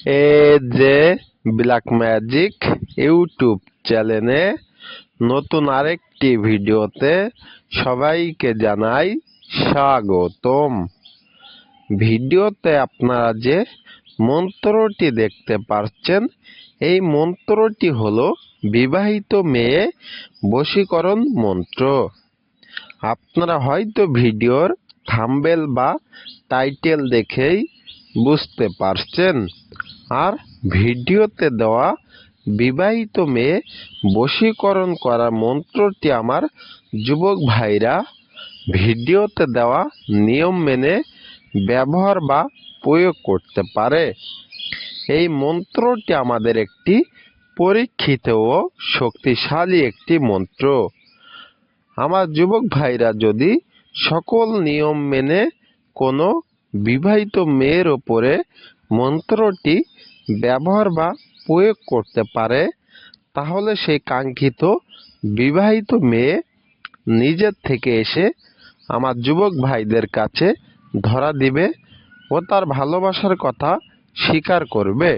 A J black magic YouTube চ্যানেলে নতুন আরেকটি ভিডিওতে সবাইকে জানাই স্বাগতম। ভিডিওতে আপনারা যে মন্ত্রটি দেখতে পাচ্ছেন এই মন্ত্রটি হলো বিবাহিত মেয়ে বশীকরণ মন্ত্র। আপনারা হয়তো ভিডিওর থাম্বেল বা টাইটেল দেখেই বুঝতে পারছেন। আর ভিডিওতে দেওয়া বিবাহিত মেয়ে বশীকরণ করা মন্ত্রটি আমার যুবক ভাইরা ভিডিওতে দেওয়া নিয়ম মেনে ব্যবহার বা প্রয়োগ করতে পারে। এই মন্ত্রটি আমাদের একটি পরীক্ষিত ও শক্তিশালী একটি মন্ত্র। আমার যুবক ভাইরা, যদি সকল নিয়ম মেনে কোনো বিবাহিত মেয়ের ওপরে মন্ত্রটি ব্যবহার বা প্রয়োগ করতে পারে, তাহলে সেই কাঙ্ক্ষিত বিবাহিত মেয়ে নিজের থেকে এসে আমার যুবক ভাইদের কাছে ধরা দিবে ও তার ভালোবাসার কথা স্বীকার করবে।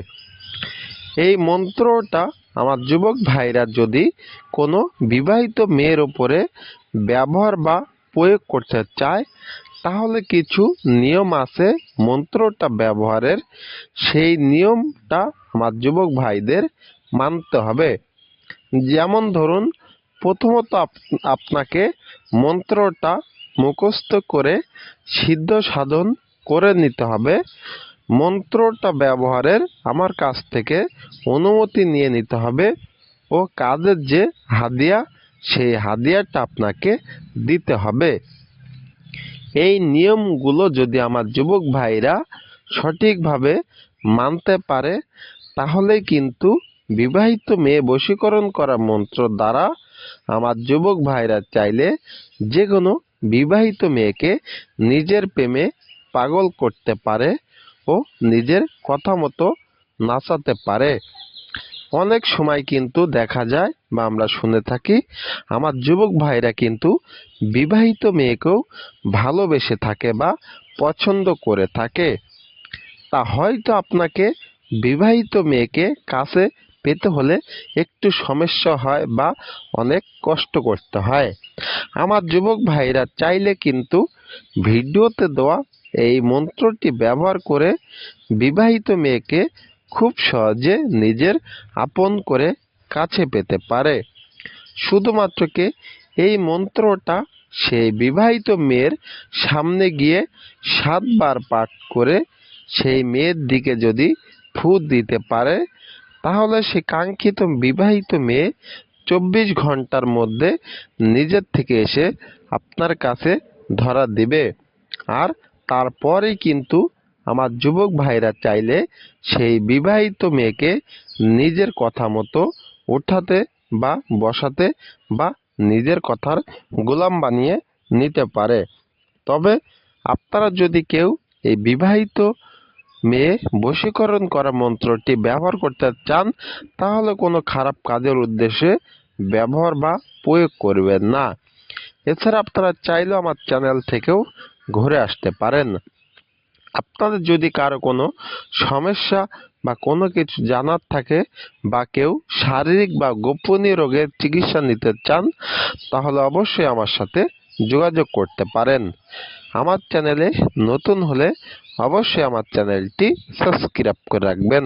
এই মন্ত্রটা আমার যুবক ভাইরা যদি কোনো বিবাহিত মেয়ের ওপরে ব্যবহার বা প্রয়োগ করতে চায় তাহলে কিছু নিয়ম আছে মন্ত্রটা ব্যবহারের। সেই নিয়মটা আমার যুবক ভাইদের মানতে হবে। যেমন ধরুন, প্রথমত আপ- আপনাকে মন্ত্রটা মুখস্থ করে সিদ্ধ সাধন করে নিতে হবে। মন্ত্রটা ব্যবহারের আমার কাছ থেকে অনুমতি নিয়ে নিতে হবে ও কাজের যে হাদিয়া, সেই হাদিয়াটা আপনাকে দিতে হবে। এই নিয়মগুলো যদি আমার যুবক ভাইরা সঠিকভাবে মানতে পারে, তাহলে কিন্তু বিবাহিত মেয়ে বশীকরণ করা মন্ত্র দ্বারা আমার যুবক ভাইরা চাইলে যে কোনো বিবাহিত মেয়েকে নিজের প্রেমে পাগল করতে পারে ও নিজের কথা মতো নাচাতে পারে। অনেক সময় কিন্তু দেখা যায় বা আমরা শুনে থাকি, আমার যুবক ভাইরা কিন্তু বিবাহিত মেয়েকেও ভালোবেসে থাকে বা পছন্দ করে থাকে। তা হয়তো আপনাকে বিবাহিত মেয়েকে কাছে পেতে হলে একটু সমস্যা হয় বা অনেক কষ্ট করতে হয়। আমার যুবক ভাইরা চাইলে কিন্তু ভিডিওতে দেওয়া এই মন্ত্রটি ব্যবহার করে বিবাহিত মেয়েকে খুব সহজে নিজের আপন করে কাছে পেতে পারে। শুধুমাত্র কি এই মন্ত্রটা সেই বিবাহিত মেয়ের সামনে গিয়ে সাতবার পাঠ করে সেই মেয়ের দিকে যদি ফু দিতে পারে, তাহলে সে কাঙ্ক্ষিত বিবাহিত মেয়ে চব্বিশ ঘণ্টার মধ্যে নিজের থেকে এসে আপনার কাছে ধরা দিবে। আর তারপরেই কিন্তু আমার যুবক ভাইরা চাইলে সেই বিবাহিত মেয়েকে নিজের কথা মতো ওঠাতে বা বসাতে বা নিজের কথার গোলাম বানিয়ে নিতে পারে। তবে আপনারা যদি কেউ এই বিবাহিত মেয়ে বশীকরণ করা মন্ত্রটি ব্যবহার করতে চান, তাহলে কোনো খারাপ কাজের উদ্দেশ্যে ব্যবহার বা প্রয়োগ করবেন না। এছাড়া আপনারা চাইলেও আমার চ্যানেল থেকেও ঘুরে আসতে পারেন। আপনাদের যদি কারও কোনো সমস্যা বা কোনো কিছু জানার থাকে বা কেউ শারীরিক বা গোপনীয় রোগের চিকিৎসা নিতে চান, তাহলে অবশ্যই আমার সাথে যোগাযোগ করতে পারেন। আমার চ্যানেলে নতুন হলে অবশ্যই আমার চ্যানেলটি সাবস্ক্রাইব করে রাখবেন।